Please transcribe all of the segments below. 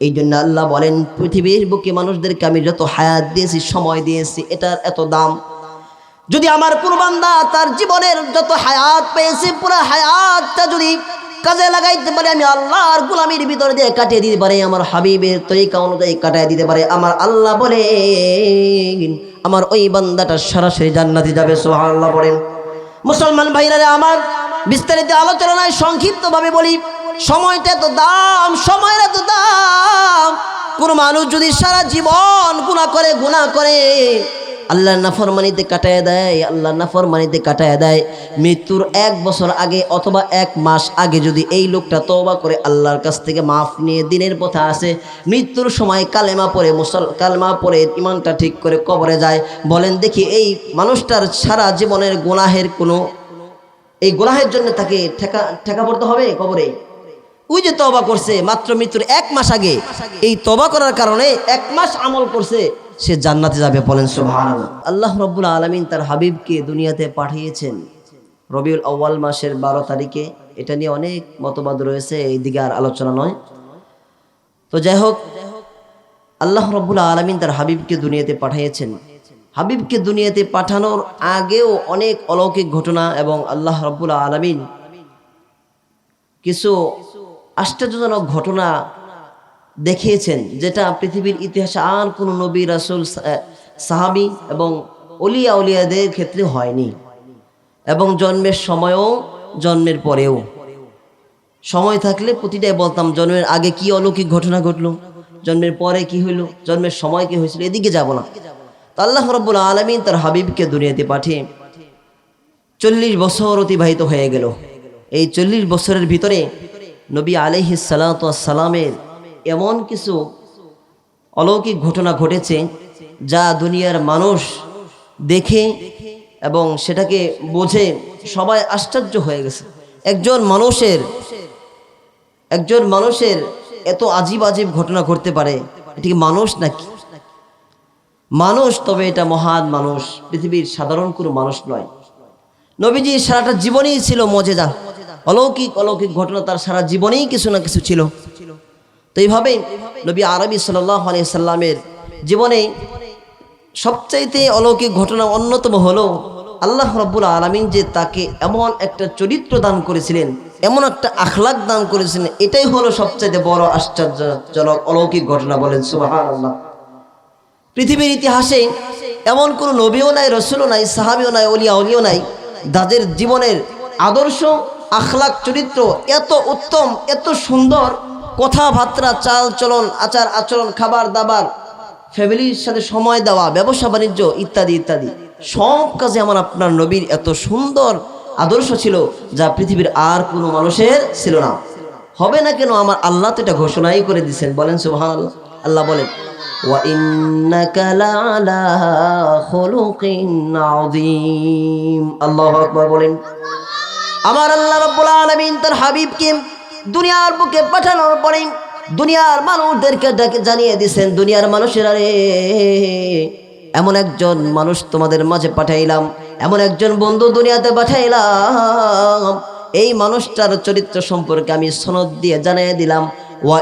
এই জন্য আল্লাহ বলেন, পৃথিবীর বুকে মানুষদেরকে আমি যত হায়াত দিয়েছি, সময় দিয়েছি, এটার এত দাম। যদি আমার কুরবান্দা তার জীবনের যত হায়াত পেয়েছে, পুরো হায়াতটা যদি কাজে লাগাইতে পারে, আমি আল্লাহর গুলামির ভিতরে দিয়ে কাটিয়ে দিতে পারে, আমার হাবিবের তরিকা অনুযায়ী কাটিয়ে দিতে পারে। আমার আল্লাহ বলে আমার ওই বান্দাটা সরাসরি জান্নাতে যাবে সোহান আল্লাহ বলেন। মুসলমান ভাইরা আমার বিস্তারিত আলোচনায় সংক্ষিপ্তভাবে বলি সময়টা এত দাম, সময়ের এত দাম। কোন মানুষ যদি সারা জীবন গুণা করে গুণা করে, আল্লাহর নাফরমানিতে কাটায় দেয় আল্লাহ আল্লাহর নাফরমানিতে কাটায় দেয়। মৃত্যুর এক বছর আগে অথবা এক মাস আগে যদি এই লোকটা তওবা করে, আল্লাহর কাছ থেকে মাফ নিয়ে দিনের পথে আসে, মৃত্যুর সময় কালেমা পরে মুসল, কালেমা পরে ইমানটা ঠিক করে কবরে যায়। বলেন, দেখি এই মানুষটার সারা জীবনের গুনাহের কোনো এই গুনাহের জন্য তাকে ঠেকা ঠেকা পড়তে হবে কবরে? ওই যে তবা করছে, মাত্র মৃত্যুর এক মাস আগে। এই তবা করার কারণে এক মাস আমল করছে, সে জান্নাতে যাবে বলেন সুবহান আল্লাহ রব্বুল আলমিন তার হাবিবকে দুনিয়াতে পাঠিয়েছেন। রবিউল আউ্য়াল মাসের বারো তারিখে। এটা নিয়ে অনেক মতবাদ রয়েছে এই দিকে আর আলোচনা নয়। তো যাই হোক, আল্লাহ রব্বুল আলমিন তার হাবিবকে দুনিয়াতে পাঠিয়েছেন। হাবিবকে দুনিয়াতে পাঠানোর আগেও অনেক অলৌকিক ঘটনা এবং আল্লাহ রব্বুল আলমিন কিছু আশ্চর্যজনক ঘটনা দেখিয়েছেন, যেটা পৃথিবীর ইতিহাসে আর কোনো নবী, রাসুল সাহাবি এবং অলিয়া উলিয়াদের ক্ষেত্রে হয়নি এবং জন্মের সময়ও জন্মের পরেও। সময় থাকলে প্রতিটাই বলতাম, জন্মের আগে কি অলৌকিক ঘটনা ঘটলো, জন্মের পরে কি হইল, জন্মের সময় কি হয়েছিল, এদিকে যাব না। তো আল্লাহ রব্বুল আলমিন তার হাবিবকে দুনিয়াতে পাঠিয়ে চল্লিশ বছর অতিবাহিত হয়ে গেল। এই চল্লিশ বছরের ভিতরে নবী আলহি সালামের এমন কিছু অলৌকিক ঘটনা ঘটেছে যা দুনিয়ার মানুষ দেখে এবং সেটাকে বোঝে, সবাই আশ্চর্য হয়ে গেছে। একজন মানুষের একজন মানুষের এত আজীব আজীব ঘটনা ঘটতে পারে, এটি মানুষ নাকি? মানুষ তবে এটা মহান মানুষ, পৃথিবীর সাধারণ কোনো মানুষ নয়। নবীজি সারাটা জীবনেই ছিল মজেদা অলৌকিক অলৌকিক ঘটনা তার সারা জীবনেই কিছু না কিছু ছিল। তো এইভাবেই নবী আরবি সাল্লামের জীবনে সবচাইতে অলৌকিক ঘটনা অন্যতম হলো আল্লাহ রব্বুল আলমিন যে তাকে এমন একটা চরিত্র দান করেছিলেন, এমন একটা আখলাক দান করেছিলেন, এটাই হলো সবচাইতে বড় আশ্চর্যজনক অলৌকিক ঘটনা বলেন সুবাহ আল্লাহ পৃথিবীর ইতিহাসে এমন কোনো নবীও নাই, রসুলও নাই, সাহাবিও নাই অলিয়া অলিও নাই যাদের জীবনের আদর্শ আখলাক চরিত্র, এত উত্তম, এত সুন্দর, কথাবার্তা চাল চলন আচার আচরণ, খাবার দাবার, ফ্যামিলির সাথে সময় দেওয়া, ব্যবসা, বাণিজ্য, ইত্যাদি ইত্যাদি। সব কাজে আমার আপনার নবীর এত সুন্দর আদর্শ ছিল যা পৃথিবীর আর কোনো মানুষের ছিল না। হবে না কেন আমার আল্লাহ তো এটা ঘোষণাই করে দিচ্ছেন বলেন সুবাহ আল্লাহ বলেন আল্লাহ বলেন আমার আল্লাহ রাব্বুল আলামিন তার হাবিবকে দুনিয়ার বুকে পাঠানোর পরে দুনিয়ার মানুষদেরকে ডাকে জানিয়ে দিয়েছেন, দুনিয়ার মানুষেরা রে, এমন একজন মানুষ তোমাদের মাঝে পাঠাইলাম, এমন একজন বন্ধু দুনিয়াতে পাঠাইলাম। এই মানুষটার চরিত্র সম্পর্কে আমি সনদ দিয়ে জানিয়ে দিলাম, ওয়া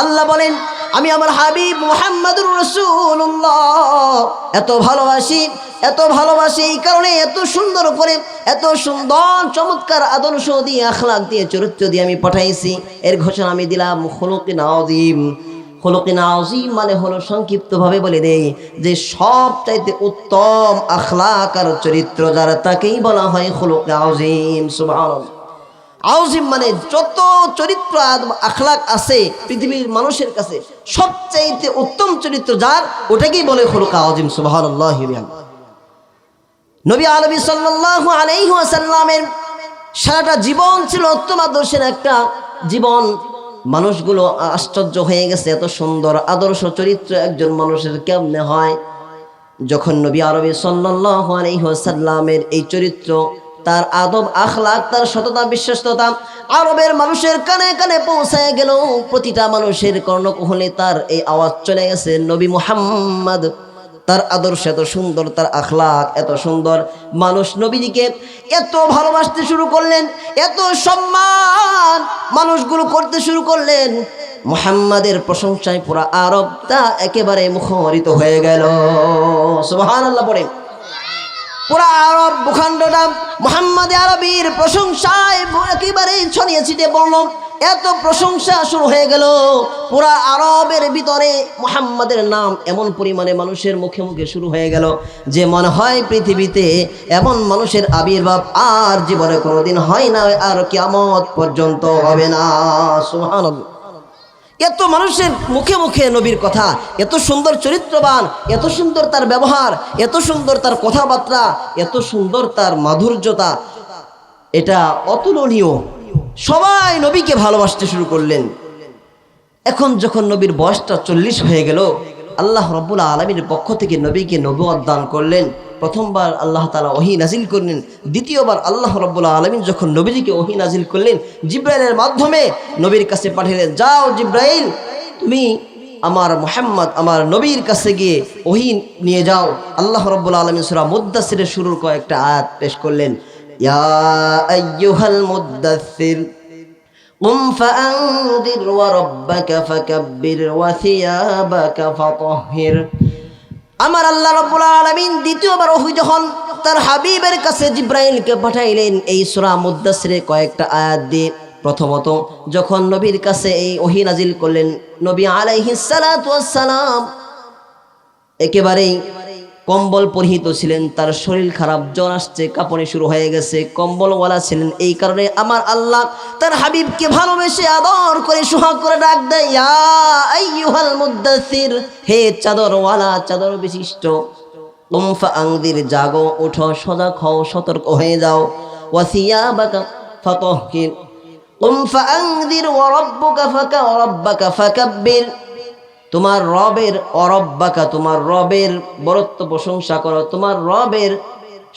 আল্লাহ বলেন আমি আমার হাবিব মুহাম্মাদুর রাসূলুল্লাহ। এত ভালোবাসি এত ভালোবাসি এই কারণে এত সুন্দর করে, এত সুন্দর, চমৎকার আদর্শ দিয়ে, আখলাক দিয়ে, চরিত্র দিয়ে আমি পাঠাইছি। এর ঘোষণা আমি দিলাম খুলুকিন আযীম খুলুকিন আযীম মানে হলো সংক্ষিপ্তভাবে বলে দেই যে সব চাইতে উত্তম আখলাক আর চরিত্র যারা, তাকেই বলা হয় খুলুক আযীম সুবহানাল্লাহ। আউজিম মানে যত চরিত্র আখলাক আছে, পৃথিবীর মানুষের কাছে সবচাইতে উত্তম চরিত্র যার, ওটাকেই বলে হলুকা আউজিম সুবহানাল্লাহ নবী আলবী সাল্লাহ আলাইসাল্লামের সারাটা জীবন ছিল উত্তম আদর্শের একটা জীবন। মানুষগুলো আশ্চর্য হয়ে গেছে, এত সুন্দর আদর্শ চরিত্র একজন মানুষের কেমনে হয়। যখন নবী আরবি সাল্লাহ আলাইসাল্লামের এই চরিত্র তার আদব আখলাক, তার সততা, বিশ্বস্ততা আরবের মানুষের কানে কানে পৌঁছায় গেল। প্রতিটা মানুষের কর্ণকুহলে তার এই আওয়াজ চলে গেছে, নবী মুহাম্মদ। তার আদর্শ এত সুন্দর, তার আখলাক এত সুন্দর। মানুষ নবীজিকে এত ভালোবাসতে শুরু করলেন, এত সম্মান মানুষগুলো করতে শুরু করলেন। মুহাম্মাদের প্রশংসায় পুরা আরব তা একেবারে মুখরিত হয়ে গেল। সুবহান আল্লাহ পড়ে। পুরা আরব ভূখণ্ডটা মোহাম্মদ আরবির প্রশংসায় একেবারে ছড়িয়ে ছিটে বলল এত প্রশংসা শুরু হয়ে গেল। পুরা আরবের ভিতরে মোহাম্মদের নাম এমন পরিমাণে মানুষের মুখে মুখে শুরু হয়ে গেল যে মনে হয় পৃথিবীতে এমন মানুষের আবির্ভাব আর জীবনে কোনোদিন হয় না, আর কিয়ামত পর্যন্ত হবে না। সুবহানাল্লাহ। এত মানুষের মুখে মুখে নবীর কথা, এত সুন্দর চরিত্রবান, এত সুন্দর তার ব্যবহার, এত সুন্দর তার কথাবার্তা, এত সুন্দর তার মাধুর্যতা। এটা অতুলনীয়। সবাই নবীকে ভালোবাসতে শুরু করলেন। এখন যখন নবীর বয়সটা চল্লিশ হয়ে গেল, আল্লাহ রব্বুল আলমীর পক্ষ থেকে নবীকে নবুয়াদ দান করলেন। প্রথমবার আল্লাহ তালা ওহি নাজিল করলেন দ্বিতীয়বার আল্লাহ রব্বুল্লাহ আলমিন যখন নবীজিকে ওহি নাজিল করলেন জিব্রাইলের মাধ্যমে নবীর কাছে পাঠালেন যাও জিব্রাইল তুমি আমার মোহাম্মদ আমার নবীর কাছে গিয়ে ওহি নিয়ে যাও আল্লাহ রব্বুল আলমিন সুরা মুদাসিরের শুরুর কয়েকটা আয়াত পেশ করলেন ইয়া আইয়ুহাল মুদাসসির قم فأنذر وربك فكبر وثيابك فطهر আমার আল্লাহ রব্বুল আলমিন দ্বিতীয়বার ওহি যখন তার হাবিবের কাছে জিব্রাইলকে পাঠাইলেন, এই সুরা মুদাসিরে কয়েকটা আয়াত দিয়ে প্রথমত, যখন নবীর কাছে এই ওহি নাজিল করলেন, নবী আলাইহিস সালাম একেবারেই কম্বল পরিহিত ছিলেন, তার শরীর খারাপ, জ্বর আসছে, কাঁপনে শুরু হয়ে গেছে। কম্বলওয়ালা ছিলেন এই কারণে আমার আল্লাহ তার হাবিবকে ভালোবেসে আদর করে, সোহাগ করে ডাক দেয় হে চাদরওয়ালা, চাদর বিশিষ্ট উমফা আংদির জাগো ওঠো সজাগ হও, সতর্ক হয়ে যাও ওয়াসিয়া বাকা ফাতহির উমফা আংদির ওয়ারাব্বুকা ফাকা ওয়ারাব্বাকা ফাকাব্বির। তোমার রবের অরব্বাকা, তোমার রবের বরত্ব প্রশংসা করো, তোমার রবের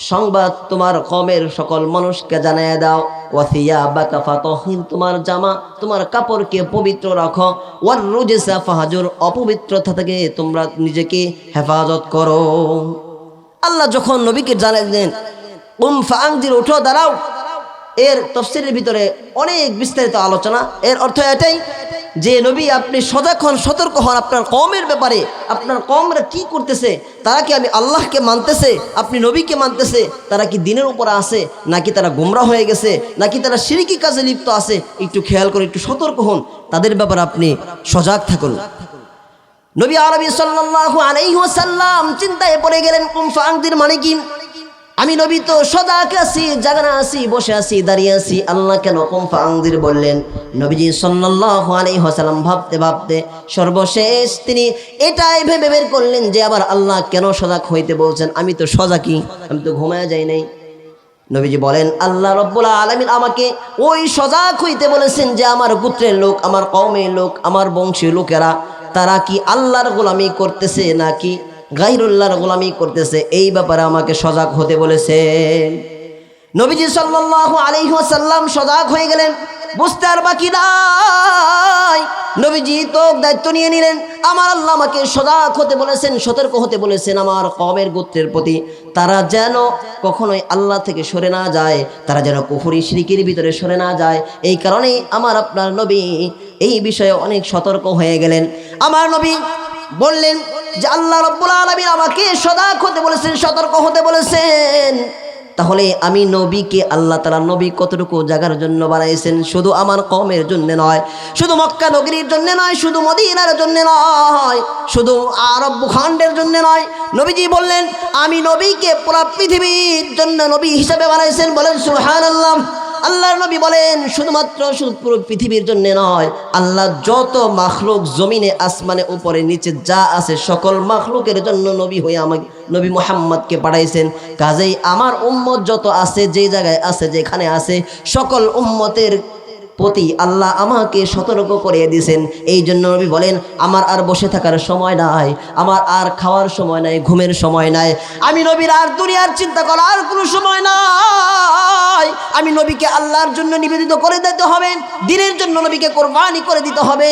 সংবাদ তোমার কমের সকল মানুষকে জানায় দাও। ওয়াসিয়া বাকা ফাতহিন, তোমার জামা, তোমার কাপড়কে পবিত্র রাখো। ওয়ার রুজেসা ফাহাজুর, অপবিত্রতা থেকে তোমরা নিজেকে হেফাজত করো। আল্লাহ যখন নবীকে জানালেন উম ফাংজির উঠো, দাঁড়াও। এর তফসিরের ভিতরে অনেক বিস্তারিত আলোচনা। এর অর্থ এটাই যে নবী আপনি সজাগ হন, সতর্ক হন আপনার কমের ব্যাপারে, আপনার কমরা কি করতেছে, তারা কি আমি আল্লাহকে মানতেছে, আপনি নবীকে মানতেছে, তারা কি দিনের উপরে আছে, নাকি তারা গোমরা হয়ে গেছে, নাকি তারা সিরিকি কাজে লিপ্ত আছে, একটু খেয়াল করে, একটু সতর্ক হন, তাদের ব্যাপারে আপনি সজাগ থাকুন। নবী আরবি সাল্লাল্লাহু আলাইহি ওয়াসাল্লাম চিন্তায় পড়ে গেলেন কুম ফাংদির মানে কি? আমি নবী তো সদাক আছি, জাগানা আছি, বসে আছি, দাঁড়িয়ে আছি। আল্লাহ কেন কম ফাংদির বললেন? নবীজি সাল্লাল্লাহু আলাইহি ওয়াসাল্লাম ভাবতে ভাবতে সর্বশেষ তিনি এটাই ভেবে বের করলেন যে আবার আল্লাহ কেন সজাগ হইতে বলছেন? আমি তো সজাগই, আমি তো ঘুমায় যাই নাই। নবীজি বলেন, আল্লাহ রব্বুল আলমিন আমাকে ওই সজাগ হইতে বলেছেন যে আমার পুত্রের লোক, আমার কওমের লোক, আমার বংশীয় লোকেরা, তারা কি আল্লাহর গোলামি করতেছে নাকি গাইরুল্লাহর গোলামি করতেছে, এই ব্যাপারে আমাকে সজাগ হতে বলেছেন নবীজি সাল্লাল্লাহু আলাইহি ওয়াসাল্লাম সজাগ হয়ে গেলেন, বুঝতে আর বাকি নাই। নবীজি তো দায়িত্ব নিয়ে নিলেন, আমার আল্লাহ আমাকে সজাগ হতে বলেছেন, সতর্ক হতে বলেছেন আমার কমের গোত্রের প্রতি। তারা যেন কখনোই আল্লাহ থেকে সরে না যায়, তারা যেন কুফুরি শিরিকির ভিতরে সরে না যায়। এই কারণেই আমার আপনার নবী এই বিষয়ে অনেক সতর্ক হয়ে গেলেন। আমার নবী বললেন যে আল্লাহ রব্বুল আলমী আমাকে সজাগ হতে বলেছেন, সতর্ক হতে বলেছেন। তাহলে আমি নবীকে আল্লাহ তালা নবী কতটুকু জাগার জন্য বানাইছেন? শুধু আমার কমের জন্য নয়, শুধু মক্কা নগরীর জন্য নয়, শুধু মদিনার জন্য নয়, শুধু আরব ভূখণ্ডের জন্য নয়। নবীজি বললেন, আমি নবীকে পুরা পৃথিবীর জন্য নবী হিসাবে বানাইছেন বলেন সুহান আল্লাহ আল্লাহর নবী বলেন, শুধুমাত্র শুধু পুরো পৃথিবীর জন্য নয়, আল্লাহ যত মাখলুক জমিনে, আসমানে, উপরে, নিচে যা আছে, সকল মাখলুকের জন্য নবী হয়ে আমাকে, নবী মোহাম্মদকে পাঠাইছেন। কাজেই আমার উম্মত যত আছে যে জায়গায় আছে, যেখানে আছে, সকল উম্মতের প্রতি আল্লাহ আমাকে সতর্ক করিয়ে দিয়েছেন। এই জন্য নবী বলেন, আমার আর বসে থাকার সময় নাই, আমার আর খাওয়ার সময় নাই, ঘুমের সময় নাই। আমি নবীর আর দুনিয়ার চিন্তা করার কোনো সময় নাই। নয় আমি নবীকে আল্লাহর জন্য নিবেদিত করে দিতে হবে, দিনের জন্য নবীকে কোরবানি করে দিতে হবে।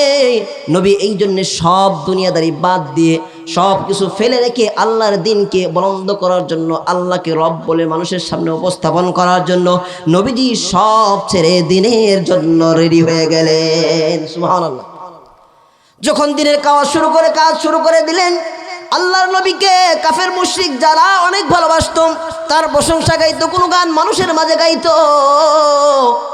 নবী এই জন্য সব দুনিয়াদারি বাদ দিয়ে সব কিছু ফেলে রেখে আল্লাহর দিনকে বলন্দ করার জন্য, আল্লাহকে রব বলে মানুষের সামনে উপস্থাপন করার জন্য নবীজি সব ছেড়ে দিনের জন্য রেডি হয়ে গেলেন। সুবহানাল্লাহ। যখন দিনের কাজ শুরু করে কাজ শুরু করে দিলেন আল্লাহর নবীকে কাফের মুশরিক যারা অনেক ভালোবাসত, তার প্রশংসা গাইতো, কোনো গান মানুষের মাঝে গাইতো।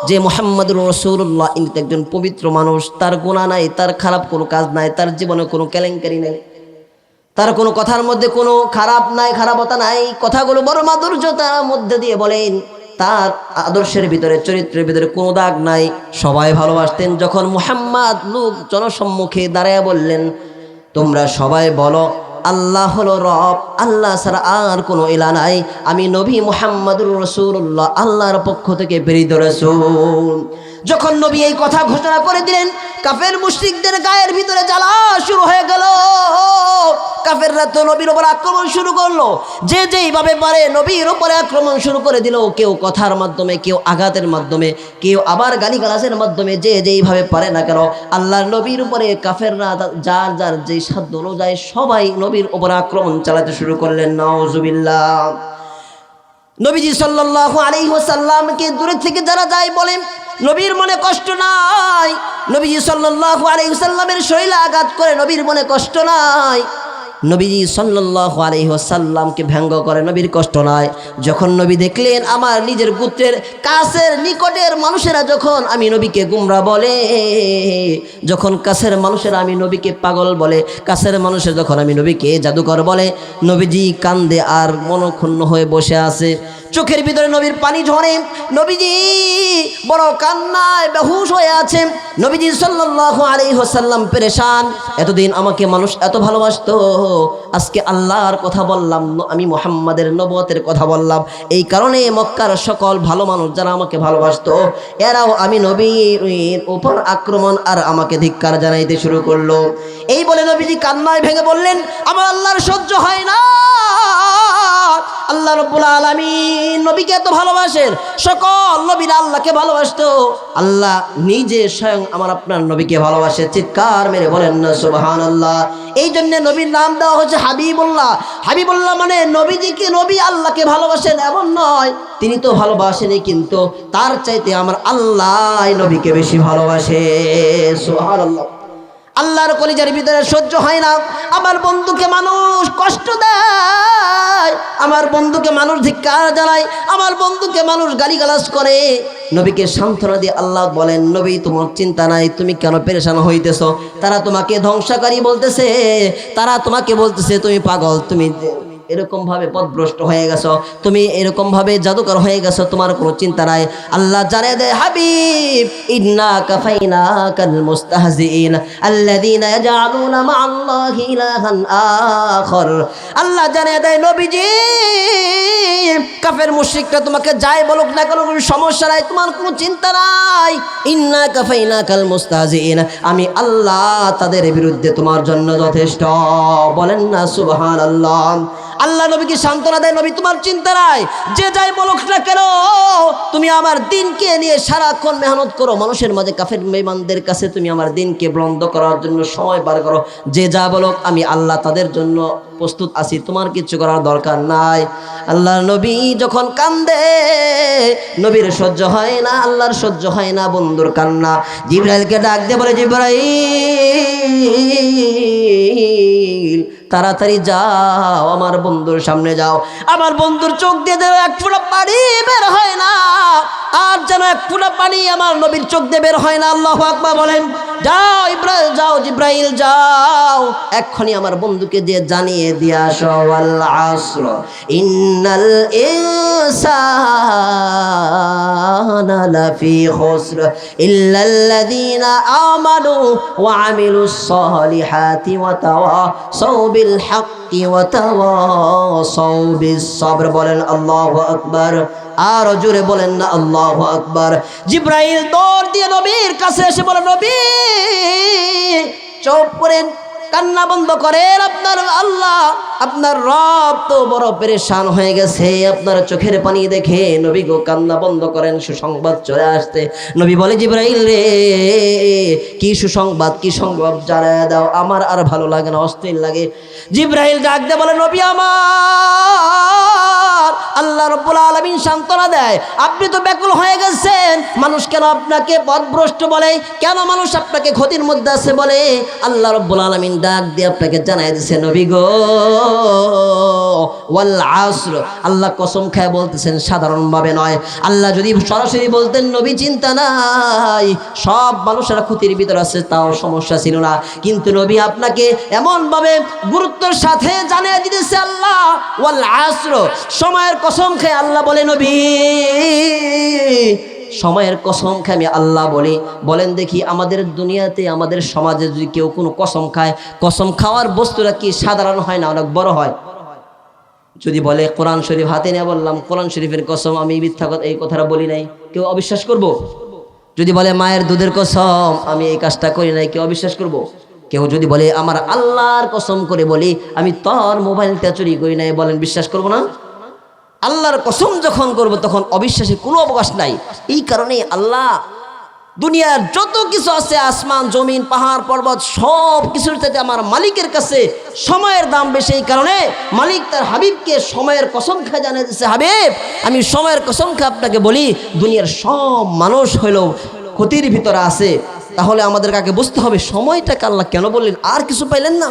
যে মোহাম্মদুর রসুল্লাহ ইনি তো একজন পবিত্র মানুষ, তার গুণা নাই, তার খারাপ কোনো কাজ নাই, তার জীবনে কোনো কেলেঙ্কারি নাই। তার কোনো কথার মধ্যে কোনো খারাপ নাই, খারাপতা নাই, কথাগুলো বড় মাধুর্যতার মধ্যে দিয়ে বলেন, তার আদর্শের ভিতরে, চরিত্রের ভিতরে কোনো দাগ নাই। সবাই ভালোবাসতেন, যখন মুহাম্মদ লোক জনসম্মুখে দাঁড়ায় বললেন, তোমরা সবাই বলো আল্লাহ হলো রব, আল্লাহ ছাড়া আর কোনো ইলা নাই। আমি নবী মোহাম্মদুর রসুল্লাহ আল্লাহর পক্ষ থেকে প্রেরিত রসুল। যখন নবী এই কথা ঘোষণা করে দিলেন, কাফের মুশরিকদের গায়ের ভিতরে জ্বালা শুরু হয়ে গেল। কাফেররা তো নবীর উপর আক্রমণ শুরু করল। যে যেইভাবে পারে নবীর ওপরে আক্রমণ শুরু করে দিল। কেউ কথার মাধ্যমে, কেউ আঘাতের মাধ্যমে, কেউ আবার গালিগালাজের মাধ্যমে যে যেইভাবে পারে না কেন, আল্লাহর নবীর উপরে কাফেররা যার যার যেই সাধ্য অনুযায়ী সবাই নবীর উপরে আক্রমণ চালাতে শুরু করলেন। নওজুবিল্লাহ নবীজি সাল্লাল্লাহু আলাইহি ওয়াসাল্লামকে দূরে থেকে যারা যায় বলেন নবীর মনে কষ্ট নাই। নবীজি সাল্লাল্লাহু আলাইহি ওয়াসাল্লামের শরীরে আঘাত করে নবীর মনে কষ্ট নাই। নবীজি সাল্লাল্লাহু আলাইহি ওয়াসাল্লামকে ব্যঙ্গ করে নবীর কষ্ট নাই। যখন নবী দেখলেন আমার নিজের পুত্রের কাছের নিকটের মানুষেরা যখন আমি নবীকে গুমরা বলে, যখন কাছের মানুষেরা আমি নবীকে পাগল বলে, কাছের মানুষের যখন আমি নবীকে জাদুকর বলে, নবীজি কান্দে আর মনক্ষুণ্ণ হয়ে বসে আছে। চোখের ভিতরে নবীর পানি ঝরে। নবীজি বড় কান্নায় বেহুশ হয়ে আছে। নবীজি সাল্লাল্লাহু আলাইহি ওয়াসাল্লাম পেরেশান। এতদিন আমাকে মানুষ এত ভালোবাসতো। আজকে আল্লাহর কথা বললাম আমি মোহাম্মদের নবতের কথা বললাম। এই কারণে মক্কার সকল ভালো মানুষ যারা আমাকে ভালোবাসতো, এরাও আমি নবীর উপর আক্রমণ আর আমাকে ধিক্কার জানাইতে শুরু করল। এই বলে নবীজি কান্নায় ভেঙে বললেন, আমার আল্লাহর সহ্য হয় না। আল্লাহ রব্বুল আলামিন নবীকে এত ভালোবাসেন। সকল নবীরা আল্লাহকে ভালোবাসতো। আল্লাহ নিজে স্বয়ং আমার আপনার নবীকে ভালোবাসে। চিৎকার মেরে বলেন না সুবহান আল্লাহ এই জন্য নবীর নাম দেওয়া হচ্ছে হাবিবুল্লাহ। হাবিবুল্লাহ মানে নবীজিকে নবী আল্লাহকে ভালোবাসেন এমন নয়। তিনি তো ভালোবাসেনি, কিন্তু তার চাইতে আমার আল্লাহ নবীকে বেশি ভালোবাসে। সুবহান আল্লাহ আল্লাহর কলিজার ভিতরে সহ্য হয় না। আমার বন্ধুকে মানুষ কষ্ট দেয়। আমার বন্ধুকে মানুষ ধিক্কার জানায়। আমার বন্ধুকে মানুষ গালিগালাজ করে। নবীকে সান্ত্বনা দিয়ে আল্লাহ বলেন, নবী, তোমার চিন্তা নাই, তুমি কেন পেরেশান হইতেছ? তারা তোমাকে ধ্বংসাকারী বলতেছে। তারা তোমাকে বলতেছে, তুমি পাগল, তুমি এরকম ভাবে পথভ্রষ্ট হয়ে গেছো। তুমি এরকম ভাবে জাদুকর হয়ে গেছো, তোমার কোনো চিন্তা নাই। আল্লাহ জানে দে হাবিব, ইন্না কাফাইনা কাল মুস্তাহজিন ইয়াজআলুনা মা আল্লাহি ইলাহান আখর। আল্লাহ জানে দেয়, নবীজি, কাফের মুশরিকরা তোমাকে যাই বলুক না কেন কোনো সমস্যা নাই, তোমার কোনো চিন্তা নাই। ইন্না কাফাইনা কাল মুস্তাহজিন আমি আল্লাহ তাদের বিরুদ্ধে তোমার জন্য যথেষ্ট। বলেন না, সুবহানাল্লাহ। আল্লাহ নবীকে সান্ত্বনা দেয়, নবী তোমার চিন্তা নাই। যে যাই বলুক না কেন, তুমি আমার দিনকে নিয়ে সারাক্ষণ মেহনত করো। মানুষের মাঝে কাফের মেহমানদের কাছে তুমি আমার দিনকে বন্ধ করার জন্য সময় পার করো। যে যা বলুক, আমি আল্লাহ তাদের জন্য প্রস্তুত আছি। তোমার কিছু করার দরকার নাই। আল্লাহ নবী যখন কান্দে, নবীর সহ্য হয় না, আল্লাহর সহ্য হয় না, বন্ধুর কান্না। জিব্রাইলকে ডাক দিয়ে বলে, জিব্রাইল! তাড়াতাড়ি যাও, আমার বন্ধুর সামনে যাও। আমার বন্ধুর চোখ দিয়ে দেবে এক ফোঁটা পানি বের হয় না। আর যেন এক ফোঁটা পানি আমার নবীর চোখ দিয়ে বের হয় না। আল্লাহ আকবার বলেন, যাও ইব্রাহিম, যাও জিব্রাইল, যাও। এক্ষুনি আমার বন্ধুকে দিয়ে জানিয়ে দিয়ে আসো আসর, ইন্নাল ইনসানা লাফি খুসর, ইল্লাল্লাযীনা আমানু ওয়া আমিলুস সালিহাতি ওয়া তাওয়াসাউ বিল হাক্কি ওয়া তাওয়াসাউ বিস সাবর। বলেন, আল্লাহু আকবার। আর জোরে বলেন না, আল্লাহ আকবার। জিব্রাইল দৌড় দিয়ে নবীর কাছে এসে বলে, নবী, চোখ করেন কান্না বন্ধ করেন আপনার আল্লাহ। আপনার রব তো বড় পেরেশান হয়ে গেছে। আপনার চোখের পানি দেখে নবী গো কান্না বন্ধ করেন, সুসংবাদ চলে আসতে। নবী বলে, জিব্রাইল রে, কি সুসংবাদ, কি সংবাদ জানায় দাও। আমার আর ভালো লাগে না, অস্থির লাগে। জিব্রাইল ডাক দে বলে, নবী আমার, আল্লাহ রব্বুল আলমিন সান্ত্বনা দেয়। আপনি তো ব্যাকুল হয়ে গেছেন। মানুষ কেন আপনাকে পথভ্রষ্ট বলে? কেন মানুষ আপনাকে ক্ষতির মধ্যে আছে বলে? আল্লাহ রব্বুল আলমিন ডাক দিয়ে আপনাকে জানাই দিছে, নবী গো আল্লাহ কসম খায় বলতেছেন, সাধারণভাবে নয়। আল্লাহ যদি সরাসরি বলতেন, নবী, চিন্তা নাই। সব মানুষেরা ক্ষতির ভিতর আছে, তাও সমস্যা ছিল না। কিন্তু নবী আপনাকে এমনভাবে গুরুত্বের সাথে জানিয়ে দিতেছে আল্লাহ, ওয়াল আসর। সময়ের কসম খেয়ে আল্লাহ বলে, নবী সময়ের কসম খায়, আমি আল্লাহ বলি বলেন দেখি, আমাদের দুনিয়াতে, আমাদের সমাজে যদি কেউ কোনো কসম খায়, কসম খাওয়ার বস্তুটা কি সাধারণ হয় না অনেক বড় হয় যদি বলে, কোরআন শরীফ হাতে নিয়ে বললাম, কোরআন শরীফের কসম, আমি মিথ্যা এই কথাটা বলি নাই কেউ অবিশ্বাস করব। যদি বলে, মায়ের দুধের কসম, আমি এই কাজটা করি নাই, কেউ অবিশ্বাস করব। কেউ যদি বলে, আমার আল্লাহর কসম করে বলি, আমি তোর মোবাইলটা চুরি করি নাই, বলেন, বিশ্বাস করব না আল্লাহর কসম যখন করব, তখন অবিশ্বাসে কোনো অবকাশ নাই। এই কারণে আল্লাহ দুনিয়ার যত কিছু আছে, আসমান, জমিন, পাহাড়, পর্বত, সব কিছুর থেকে আমার মালিকের কাছে সময়ের দাম বেশি। এই কারণে মালিক তার হাবিবকে সময়ের কসম খা জানিয়ে দিচ্ছে হাবিব, আমি সময়ের কসম খা আপনাকে বলি, দুনিয়ার সব মানুষ হইল ক্ষতির ভিতরে আছে। তাহলে আমাদের কাকে বুঝতে হবে? সময়টাকে আল্লাহ কেন বললেন? আর কিছু পাইলেন না।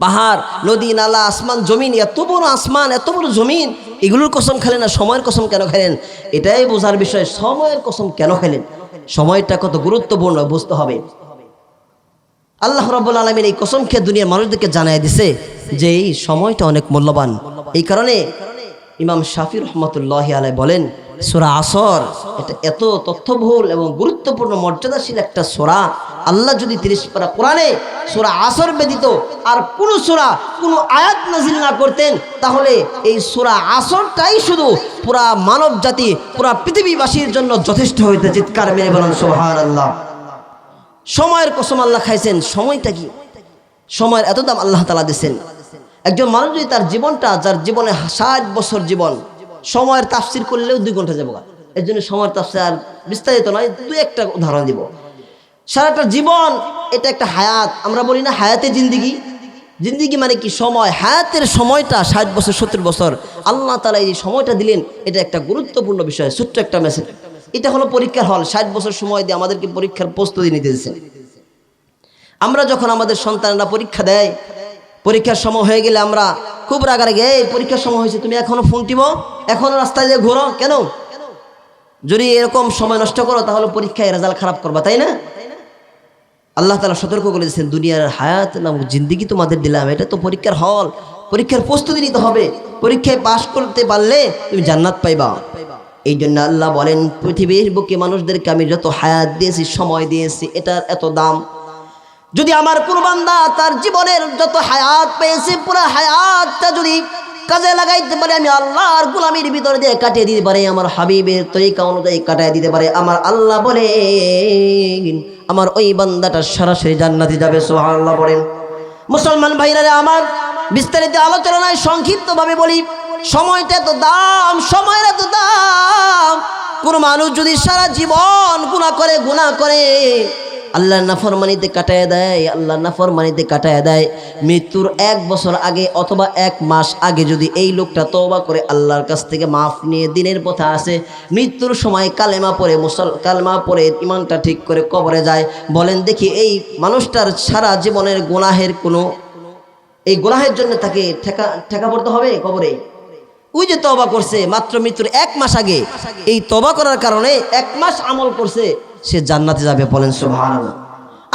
পাহাড়, নদী, নালা, আসমান, জমিন, এত বড় আসমান, এত বড় জমিন, এগুলোর কসম খেলেন না, সময়ের কসম কেন খেলেন? এটাই বোঝার বিষয়, সময়ের কসম কেন খেলেন? সময়টা কত গুরুত্বপূর্ণ, বুঝতে হবে। আল্লাহ রব্বুল আলমিন এই কসম খেয়ে দুনিয়ার মানুষদেরকে জানাই দিছে যে এই সময়টা অনেক মূল্যবান। এই কারণে ইমাম শাফি রহমতুল্লাহ আলাই বলেন, সোরা আসর, এটা এত তথ্যবহুল এবং গুরুত্বপূর্ণ, মর্যাদাশীল একটা সোরা। আল্লাহ যদি তিরিশ পারা কোরআনে সোরা আসর ব্যতীত আর কোনো সোরা, কোনো আয়াত নাজিল না করতেন, তাহলে এই সোরা আসরটাই শুধু পুরা মানব জাতি, পুরা পৃথিবীবাসীর জন্য যথেষ্ট হইতে চিৎকার মেরে বলেন সোহান আল্লাহ সময়ের কসম আল্লাহ খাইছেন, সময়টা কি? সময়ের এত দাম আল্লাহ তালা দিচ্ছেন একজন মানুষ যদি তার জীবনটা, যার জীবনে ষাট বছর জীবন, সময়ের তাফসির করলেও দুই ঘণ্টা যাব এর জন্য সময়ের তাফসির আর বিস্তারিত নয় দু একটা উদাহরণ দিব। সারাটা জীবন এটা একটা হায়াত। আমরা বলি না হায়াতে জিন্দিগি। জিন্দিগি মানে কি? সময়। হায়াতের সময়টা ষাট বছর, সত্তর বছর। আল্লাহ তালা এই সময়টা দিলেন, এটা একটা গুরুত্বপূর্ণ বিষয়, ছোট্ট একটা মেসেজ এটা হলো পরীক্ষার হল। ষাট বছর সময় দিয়ে আমাদেরকে পরীক্ষার প্রস্তুতি নিতে দিচ্ছে আমরা যখন আমাদের সন্তানরা পরীক্ষা দেয়, পরীক্ষার সময় হয়ে গেলে আমরা খুব রাগারাগি, এই, পরীক্ষার সময় হয়েছে, তুমি এখনও ফোন টিপো? এখনও রাস্তায় দিয়ে ঘোরো? কেন? যদি এরকম সময় নষ্ট করো, তাহলে পরীক্ষায় রেজাল্ট খারাপ করবা, তাই না? আল্লাহ তালা সতর্ক করে দিয়েছেন, দুনিয়ার হায়াত নামক জিন্দিগি তোমাদের দিলাম, এটা তো পরীক্ষার হল। পরীক্ষার প্রস্তুতি নিতে হবে। পরীক্ষায় পাশ করতে পারলে তুমি জান্নাত পাইবা। এই জন্য আল্লাহ বলেন, পৃথিবীর বুকে মানুষদেরকে আমি যত হায়াত দিয়েছি, সময় দিয়েছি, এটার এত দাম। যদি আমার কোনো তার জীবনের যত হায়াত পেয়েছে, পুরো হায়াতটা যদি কাজে লাগাইতে পারে, আমি আল্লাহর গুলামির ভিতরে দিয়ে কাটিয়ে দিতে পারে, আমার হাবিবের তরিকা অনুযায়ী কাটিয়ে দিতে পারে। আমার আল্লাহ বলে আমার ওই বান্দাটা সরাসরি জান্নাতে যাবে সোহাল্লাহ বলেন। মুসলমান ভাইরা আমার বিস্তারিত আলোচনায় সংক্ষিপ্তভাবে বলি, সময়টা এত দাম, সময়ের এত দাম। কোনো মানুষ যদি সারা জীবন গুণা করে গুণা করে আল্লাহ নাফরমানিতে কাটায় দেয়, আল্লাহ নাফরমানিতে কাটায় দেয়। মৃত্যুর এক বছর আগে অথবা এক মাস আগে যদি এই লোকটা তওবা করে আল্লাহর কাছ থেকে মাফ নিয়ে দিনের পথে আসে, মৃত্যুর সময় কালেমা পরে মুসল কালেমা পরে ইমানটা ঠিক করে কবরে যায়। বলেন, দেখি, এই মানুষটার সারা জীবনের গুনাহের কোনো এই গুনাহের জন্য তাকে ঠেকা ঠেকা পড়তে হবে কবরে? ওই যে তবা করছে, মাত্র মৃত্যুর এক মাস আগে। এই তবা করার কারণে এক মাস আমল করছে। সে জান্নাতে যাবে বলেন সুবহান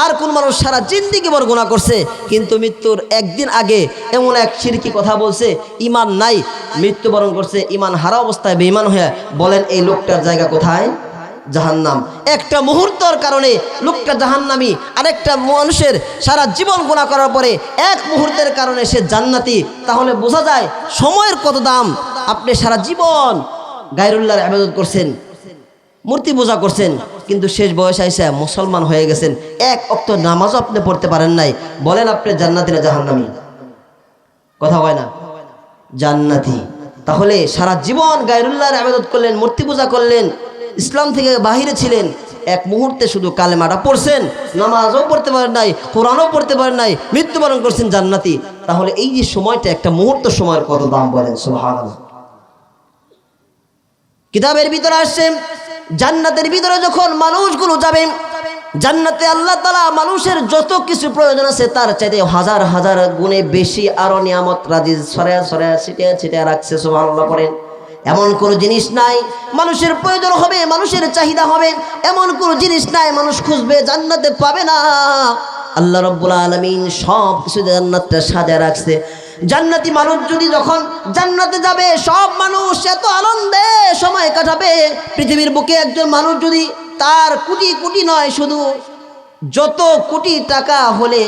আর কোন মানুষ সারা জিন্দিগি বর গুণা করছে, কিন্তু মৃত্যুর একদিন আগে এমন এক সিরকি কথা বলছে, ইমান নাই, মৃত্যুবরণ করছে, ইমান হারা অবস্থায় বেঈমান হয়ে বলেন, এই লোকটার জায়গা কোথায়? জাহান্নাম। একটা মুহূর্তর কারণে লোকটা জাহান্নামি, আরেকটা মানুষের সারা জীবন গুণা করার পরে এক মুহূর্তের কারণে সে জান্নাতি। তাহলে বোঝা যায় সময়ের কত দাম। আপনি সারা জীবন গায়রুল্লাহর আবেদন করছেন, মূর্তি পূজা করছেন কিন্তু শেষ বয়স আইসা মুসলমান হয়ে গেছেন। এক অক্ত নামাজও আপনি পড়তে পারেন নাই। বলেন আপনি জান্নাতি না জাহান্নামি? কথা হয় না? জান্নাতি। তাহলে সারা জীবন গায়রুল্লাহর আবেদত করলেন, মূর্তি পূজা করলেন, ইসলাম থেকে বাহিরে ছিলেন। এক মুহূর্তে শুধু কালেমাটা পড়ছেন, নামাজও পড়তে পারেন নাই, কোরআনও পড়তে পারেন নাই, মৃত্যুবরণ করছেন জান্নাতি। তাহলে এই যে সময়টা, একটা মুহূর্ত সময়ের কত দাম বলেন, সুবহানাল্লাহ। কিতাবের ভিতরে আসছে জান্নাতের ভিতরে যখন মানুষগুলো যাবে, জান্নাতে আল্লাহ তালা মানুষের যত কিছু প্রয়োজন আছে তার চাইতে হাজার হাজার গুণে বেশি আরও নিয়ামত রাজি সরায়া সরায়া ছিটিয়া ছিটিয়া রাখছে, সুবহানাল্লাহ করেন এমন কোনো জিনিস নাই, মানুষের প্রয়োজন হবে, মানুষের চাহিদা হবে, এমন কোনো জিনিস নাই, মানুষ খুঁজবে জান্নাতে পাবে না। আল্লাহ রব্বুল আলমিন সব কিছু জান্নাতটা সাজা রাখছে। জান্নাতি মানুষ যদি যখন জান্নাতে যাবে, সব মানুষ এত আনন্দে সময় কাটাবে। পৃথিবীর বুকে একজন মানুষ যদি তার কোটি কোটি নয়, শুধু যত কোটি টাকা হলে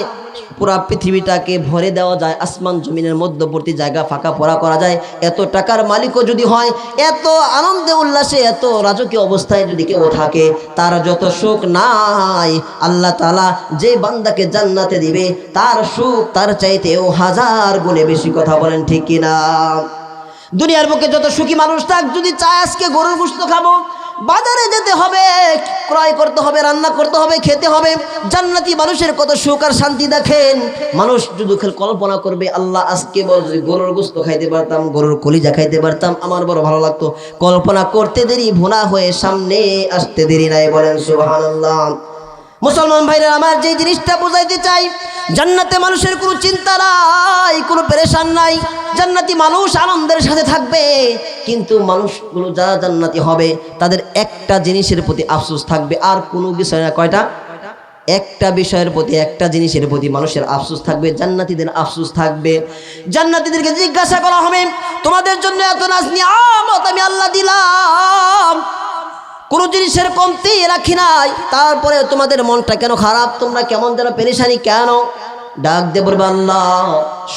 পুরা পৃথিবীটাকে ভরে দেওয়া যায়, আসমান জমিনের মধ্যবর্তী জায়গা ফাঁকা পড়া করা যায়। এত টাকার মালিকও যদি হয়, এত আনন্দে উল্লাসে, এত রাজকীয় অবস্থায় যদি কেউ থাকে, তার যত সুখ নাই, আল্লাহ তালা যে বান্দাকে জান্নাতে দিবে, তার সুখ তার চাইতেও হাজার গুণে বেশি কথা বলেন ঠিক কিনা? দুনিয়ার বুকে যত সুখী মানুষ থাক, যদি চায় আজকে গরুর গুস্ত খাব বাজারে যেতে হবে, ক্রয় করতে হবে, রান্না করতে হবে, খেতে হবে। জান্নাতি মানুষের কত সুখ আর শান্তি দেখেন। মানুষ যদি কল্পনা করবে, আল্লাহ আজকে গরুর গোস্ত খাইতে পারতাম, গরুর কলিজা খাইতে পারতাম, আমার বড় ভালো লাগতো। কল্পনা করতে দেরি, ভোনা হয়ে সামনে আসতে দেরি নাই বলেন সুবহানাল্লাহ। মুসলমান ভাইরা, আমার যে জিনিসটা বোঝাইতে চাই, জান্নাতে মানুষের কোনো চিন্তা নাই, কোনো পেরেশান নাই। জান্নাতি মানুষ আনন্দের সাথে থাকবে, কিন্তু মানুষগুলো যারা জান্নাতি হবে, তাদের একটা জিনিসের প্রতি আফসোস থাকবে, আর কোনো বিষয় না। কয়টা? একটা বিষয়ের প্রতি, একটা জিনিসের প্রতি মানুষের আফসোস থাকবে, জান্নাতিদের আফসোস থাকবে। জান্নাতীদেরকে জিজ্ঞাসা করা হবে, তোমাদের জন্য এত নাজ নিয়ামত আমি আল্লাহ দিলাম কোনো জিনিসের কমতি রাখি নাই। তারপরে তোমাদের মনটা কেন খারাপ? তোমরা কেমন যেন পেরেশানি কেন? ডাক দেব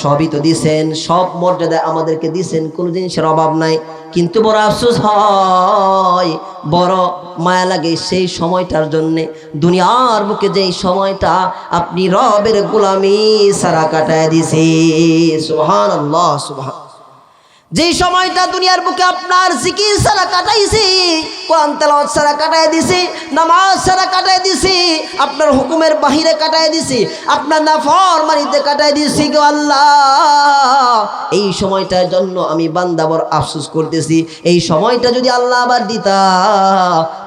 সবই তো দিছেন, সব মর্যাদা আমাদেরকে দিছেন, কোনো জিনিসের অভাব নাই। কিন্তু বড় আফসোস হয়, বড় মায়া লাগে সেই সময়টার জন্যে। দুনিয়ার বুকে যেই সময়টা আপনি রবের গোলামি সারা কাটায় দিছে সুহান আল্লাহ সুবহান যেই সময়টা দুনিয়ার বুকে আপনার জিকির সারা কাটাইছি কোরআন তেলাওয়াত সারা কাটাই দিছি, নামাজ সারা কাটাই দিছি, আপনার হুকুমের বাহিরে কাটাই দিছি, আপনার নাফর মারিতে কাটাই দিছি গো আল্লাহ। এই সময়টার জন্য আমি বান্দাবর আফসোস করতেছি, এই সময়টা যদি আল্লাহ আবার দিতা,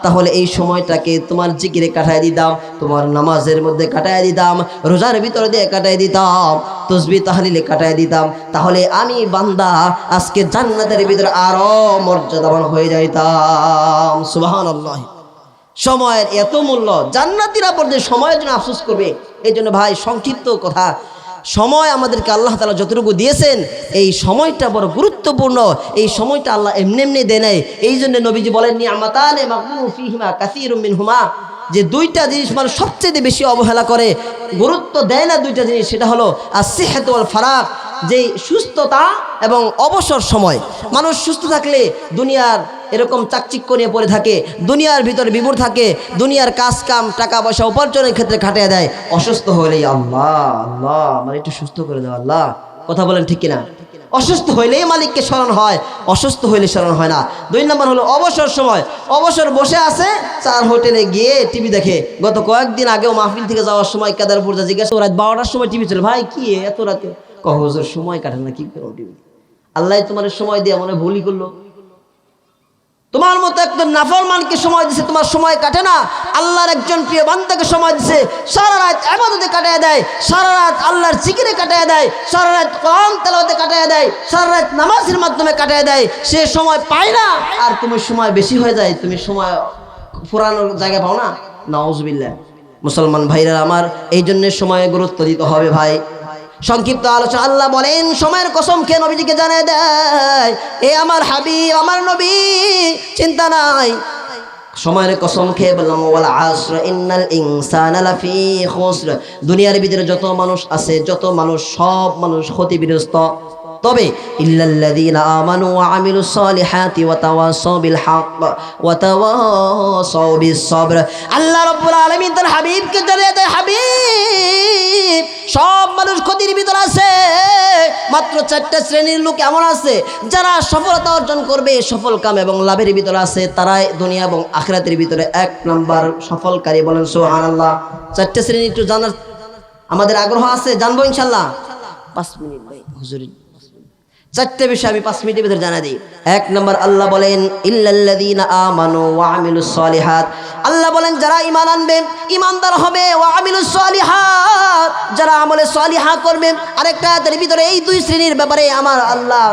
তাহলে এই সময়টাকে তোমার জিকিরে কাটাই দিতাম, তোমার নামাজের মধ্যে কাটাই দিতাম, রোজার ভিতরে দিয়ে কাটাই দিতাম। তসবি তাহলিলে কাটাই দিতাম। তাহলে আমি বান্দা আজকে জান্নাতের ভিতরে আরও মর্যাদাবান হয়ে যাইতাম। সুবাহান সময়ের এত মূল্য, জান্নাতিরা পর্যায়ে সময়ের জন্য আফসোস করবে। এই জন্য ভাই, সংক্ষিপ্ত কথা। সময় আমাদেরকে আল্লাহ তালা যতটুকু দিয়েছেন, এই সময়টা বড় গুরুত্বপূর্ণ। এই সময়টা আল্লাহ এমনি এমনি দেয় এই জন্য নবীজি বলেননি, আমাতানে মাকবুল ফিহিমা, কাসিরুম মিনহুমা। যে দুইটা জিনিস মানুষ সবচেয়ে বেশি অবহেলা করে, গুরুত্ব দেয় না দুইটা জিনিস, সেটা হলো আর সেহেত ফারাক, যেই সুস্থতা এবং অবসর সময়। মানুষ সুস্থ থাকলে দুনিয়ার এরকম চাকচিক্য নিয়ে পড়ে থাকে, দুনিয়ার ভিতরে বিমূর থাকে, দুনিয়ার কাজ কাম টাকা পয়সা উপার্জনের ক্ষেত্রে খাটিয়ে দেয়। অসুস্থ হলেই আল্লাহ আল্লাহ আমার একটু সুস্থ করে দাও, আল্লাহ। কথা বলেন ঠিক কিনা? অসুস্থ হইলেই মালিককে স্মরণ হয়, অসুস্থ হইলে স্মরণ হয় না। দুই নম্বর হলো অবসর সময়। অবসর বসে আছে, চার হোটেলে গিয়ে টিভি দেখে। গত কয়েকদিন আগেও মাহফিল থেকে যাওয়ার সময় কেদারপুর যা জিজ্ঞাসা রাত বারোটার সময় টিভি চলে। ভাই, কি এত রাতে? কহজের সময় কাটে না, কি করো টিভি? আল্লাহ তোমার সময় দিয়ে মনে ভুলই করল। তোমার মতো একজন নাফরমানকে সময় দিছে, তোমার সময় কাটে না। আল্লাহর একজন প্রিয় বান্দাকে সময় দিছে, সারা রাত আবাদতে কাটায় দেয়, সারা রাত আল্লাহর জিকিরে কাটায় দেয়, সারা রাত কম তেলাওয়াতে কাটায় দেয়, সারা রাত নামাজের মাধ্যমে কাটায় দেয়। সে সময় পায় না। আর তুমি সময় বেশি হয়ে যায়, তুমি সময় ফুরানোর জায়গা পাও না? নাউজবিল্লাহ। মুসলমান ভাইরা আমার এই জন্য সময়ে গুরুত্ব দিতে হবে ভাই। সংক্ষিপ্ত আলোচনা। আল্লাহ বলেন, সময়ের কসম খেয়ে নবীজিকে জানিয়ে দেয়, এ আমার হাবি আমার নবী, চিন্তা নাই। সময়ের কসম খেয়ে বললাম, ওয়াল আসর, ইন্নাল ইনসান লাফি খুসর। দুনিয়ার ভিতরে যত মানুষ আছে, যত মানুষ, সব মানুষ ক্ষতিগ্রস্ত। তবে তার হাবিবকে হাবিব, সব মানুষ ক্ষতির ভিতর আছে। মাত্র চারটা শ্রেণির লোক এমন আছে, যারা সফলতা অর্জন করবে, সফল কাম এবং লাভের ভিতরে আছে। তারাই দুনিয়া এবং আখরাতের ভিতরে এক নম্বর সফলকারী বলেন সোহান আল্লাহ চারটা শ্রেণি একটু জানার আমাদের আগ্রহ আছে? জানব ইনশাল্লাহ পাঁচ মিনিট চারটে বিষয় আমি পাঁচ মিনিটের ভিতরে জানা দিই। এক নম্বর, আল্লাহ বলেন ওয়া আল্লাহ বলেন, যারা ঈমান আনবে, ঈমানদার হবে, ওয়া যারা আমলে সালিহা করবে, আরেকটা ভিতরে এই দুই শ্রেণির ব্যাপারে আমার আল্লাহ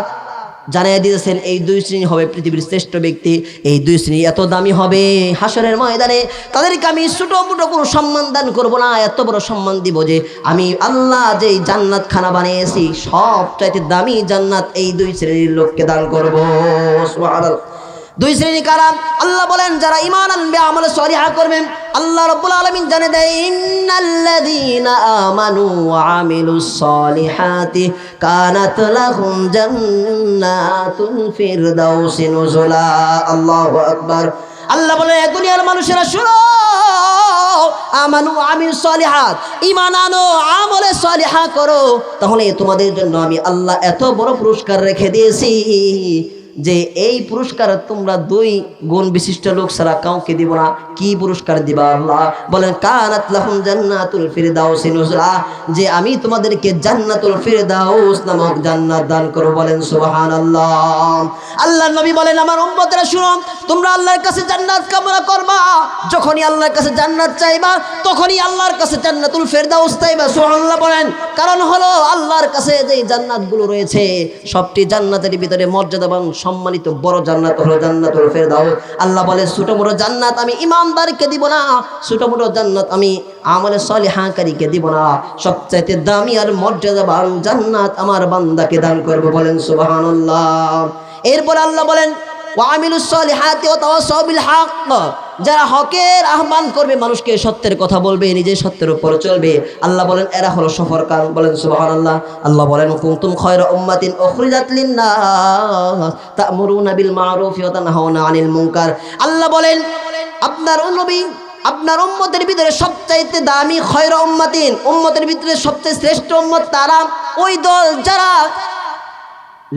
জানিয়ে দিয়েছেন এই দুই শ্রেণি হবে পৃথিবীর শ্রেষ্ঠ ব্যক্তি, এই দুই শ্রেণি এত দামি হবে হাসরের ময়দানে তাদেরকে আমি ছোটো মোটো কোনো সম্মান দান করব না, এত বড় সম্মান দিব যে আমি আল্লাহ যেই জান্নাত খানা বানিয়েছি সব চাইতে দামি জান্নাত এই দুই শ্রেণির লোককে দান করব। দুই শ্রেণি কারা আল্লাহ বলেন, যারা ইমান আনবে, আমলে সরিহা করবেন আল্লাহ রব্বুল আলামিন জানে দেয়, ইন্নাল্লাযীনা আমানু ওয়া আমিলুস সলিহাতি কানাত লাহুম জান্নাতুল ফিরদাউসি নুজুলা। আল্লাহু আকবার। আল্লাহ বলে দুনিয়ার মানুষেরা শুনো, আমানু আমিল সলিহাত ইমান আনো, আমলে সলিহা করো। তাহলে তোমাদের জন্য আমি আল্লাহ এত বড় পুরস্কার রেখে দিয়েছি। যে এই পুরস্কার তোমরা দুই গুণ বিশিষ্ট লোক ছাড়া কাউকে দিব না। কি পুরস্কার দিবা আল্লাহ? বলেন, কানাত লাহুম জান্নাতুল ফিরদাউস নুজলা। যে আমি তোমাদেরকে জান্নাতুল ফিরদাউস নামক জান্নাত দান করব, বলেন সুবহানাল্লাহ। আল্লাহ নবী বলেন, আমার উম্মতেরা শুনো, তোমরা আল্লাহর কাছে জান্নাত কামনা করবা। যখনই আল্লাহর কাছে জান্নাত চাইবা, তখনই আল্লাহর কাছে জান্নাতুল ফেরদাউস চাইবা। সুবহানাল্লাহ বলেন, কারণ হলো আল্লাহর কাছে যে জান্নাতগুলো রয়েছে, সবটি জান্নাতের ভিতরে মর্যাদা এবং সম্মানিত বড় জান্নাত হলো জান্নাত হলো ফের দাও আল্লাহ বলে, ছোট মোটো জান্নাত আমি ইমানদারকে দিব না। ছোট মোটো জান্নাত আমি আমলে সলে সলিহাকারীকে দিব না। সবচাইতে দামি আর মর্যাদাবান জান্নাত আমার বান্দাকে দান করব। বলেন, সুবহানাল্লাহ। এরপর আল্লাহ বলেন ওয়ামিলুস সলিহাতি ওয়া তাওয়াসাউ বিল হক। যারা হকের আহ্বান করবে, মানুষকে সত্যের কথা বলবে নিজে সত্যের উপর চলবে। আল্লাহ বলেন, এরা হলো সফরকার বলেন, সুবহানাল্লাহ। আল্লাহ আল্লাহ বলেন, কুনতুম খায়রা উম্মাতিন উখরিজাত লিন-নাস তা'মুরুনা বিল মা'রুফ ওয়া আনিল মুনকার। আল্লাহ বলেন, আপনার নবী, আপনার উম্মতের ভিতরে সবচাইতে দামি খয়র উম্মাতিন, উম্মতের ভিতরে সবচেয়ে শ্রেষ্ঠ উম্মত তারা ওই দল যারা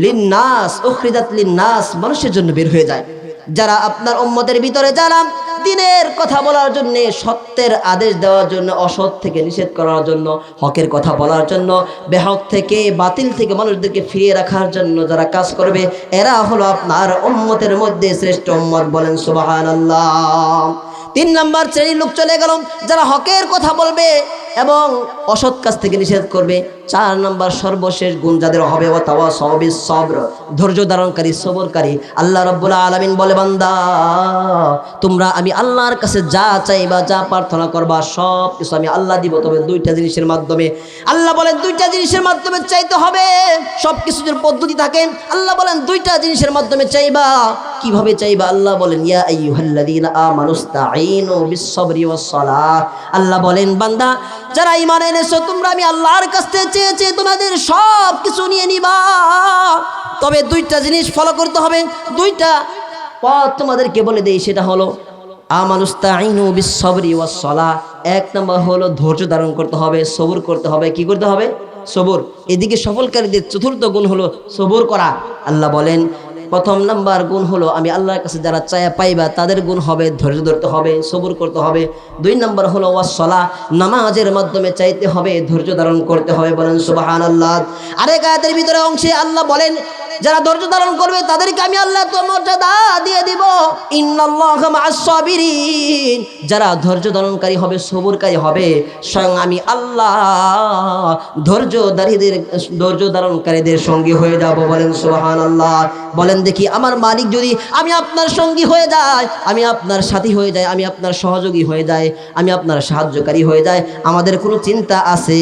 লিন্নাস, উখরিজাত লিন্নাস মানুষের জন্য বের হয়ে যায়। যারা আপনার উম্মতের ভিতরে যারা দিনের কথা বলার জন্য, সত্যের আদেশ দেওয়ার জন্য, অসৎ থেকে নিষেধ করার জন্য, হকের কথা বলার জন্য, বেহক থেকে, বাতিল থেকে মানুষদেরকে ফিরিয়ে রাখার জন্য যারা কাজ করবে, এরা হলো আপনার উম্মতের মধ্যে শ্রেষ্ঠ উম্মত বলেন সুবহানাল্লাহ। তিন নাম্বার শ্রেণির লোক চলে গেল, যারা হকের কথা বলবে এবং অসৎ কাজ থেকে নিষেধ করবে চার নাম্বার সর্বশেষ গুণ যাদের হবে ও তাওয়া সবই সবর ধৈর্য ধারণকারী, সবরকারী, আল্লাহ রব্বুল আলামিন বলে, বান্দা, তোমরা আমি আল্লাহর কাছে যা চাইবা, যা প্রার্থনা করবা সব কিছু আমি আল্লাহ দিব। তবে দুইটা জিনিসের মাধ্যমে, আল্লাহ বলেন দুইটা জিনিসের মাধ্যমে চাইতে হবে। সব কিছুর পদ্ধতি থাকে, আল্লাহ বলেন দুইটা জিনিসের মাধ্যমে চাইবা। কীভাবে চাইবা? আল্লাহ বলেন আল্লাহ বলেন, বান্দা, যারা ঈমান এনেছো, তোমরা আমি আল্লাহর কাছ থেকে চেয়ে চেয়ে তোমাদের সব কিছু নিয়ে নিবা। তবে দুইটা জিনিস ফলো করতে হবে। দুইটা পথ তোমাদেরকে বলে দেই, সেটা হলো আমানুস্তাইনু বিস-সাবরি ওয়াস-সালাহ। এক নম্বর হলো ধৈর্য ধারণ করতে হবে, সবুর করতে হবে। কি করতে হবে? সবুর। এদিকে সফলকারীদের চতুর্থ গুণ হলো সবর করা। আল্লাহ বলেন প্রথম নাম্বার গুণ হলো, আমি আল্লাহর কাছে যারা চায়া পাইবা, তাদের গুণ হবে, ধৈর্য ধরতে হবে, সবুর করতে হবে। দুই নাম্বার হলো ওয়াসলা নামাজের মাধ্যমে চাইতে হবে, ধৈর্য ধারণ করতে হবে, বলেন সুবাহান আল্লাহ আরেক আয়াতের ভিতরে অংশে আল্লাহ বলেন যারা ধৈর্য ধারণ করবে, তাদেরকে আমি আল্লাহ তো মর্যাদা দিয়ে দিব। ইন্নাল্লাহা মা'আস সাবিরিন। যারা ধৈর্য ধারণকারী হবে, সবুরকারী হবে, স্বয়ং আমি আল্লাহ ধৈর্যধারীদের, ধৈর্য ধারণকারীদের সঙ্গী হয়ে যাব। বলেন সোহান আল্লাহ বলেন, দেখি আমার মালিক যদি আমি আপনার সঙ্গী হয়ে যাই আমি আপনার সাথী হয়ে যাই আমি আপনার সহযোগী হয়ে যাই আমি আপনার সাহায্যকারী হয়ে যাই আমাদের কোনো চিন্তা আছে?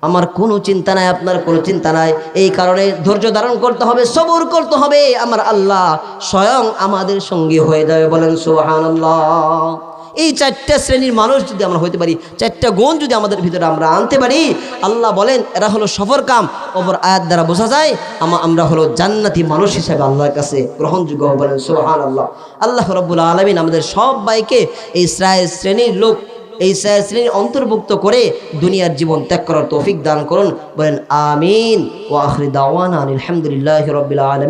আমার কোনো চিন্তা নাই, আপনার কোনো চিন্তা নাই। এই কারণে ধৈর্য ধারণ করতে হবে, সবর করতে হবে। আমার আল্লাহ স্বয়ং আমাদের সঙ্গী হয়ে যাবে বলেন, সুবহানাল্লাহ। এই চারটা শ্রেণির মানুষ যদি আমরা হইতে পারি, চারটা গুণ যদি আমাদের ভিতরে আমরা আনতে পারি, আল্লাহ বলেন, এরা হলো সফর কাম। ওপর আয়াত দ্বারা বোঝা যায়, আমা- আমরা হলো জান্নাতি মানুষ হিসাবে আল্লাহর কাছে গ্রহণযোগ্য বলেন সোহান আল্লাহ আল্লাহ রব্বুল আলমিন আমাদের সবাইকে এই শ্রায় শ্রেণির লোক এই শ্রেণির অন্তর্ভুক্ত করে দুনিয়ার জীবন ত্যাগ করার তৌফিক দান করুন। বলেন, আমিন। ও আখরি দাওয়ান আলহামদুলিল্লাহ রবিল আলমিন।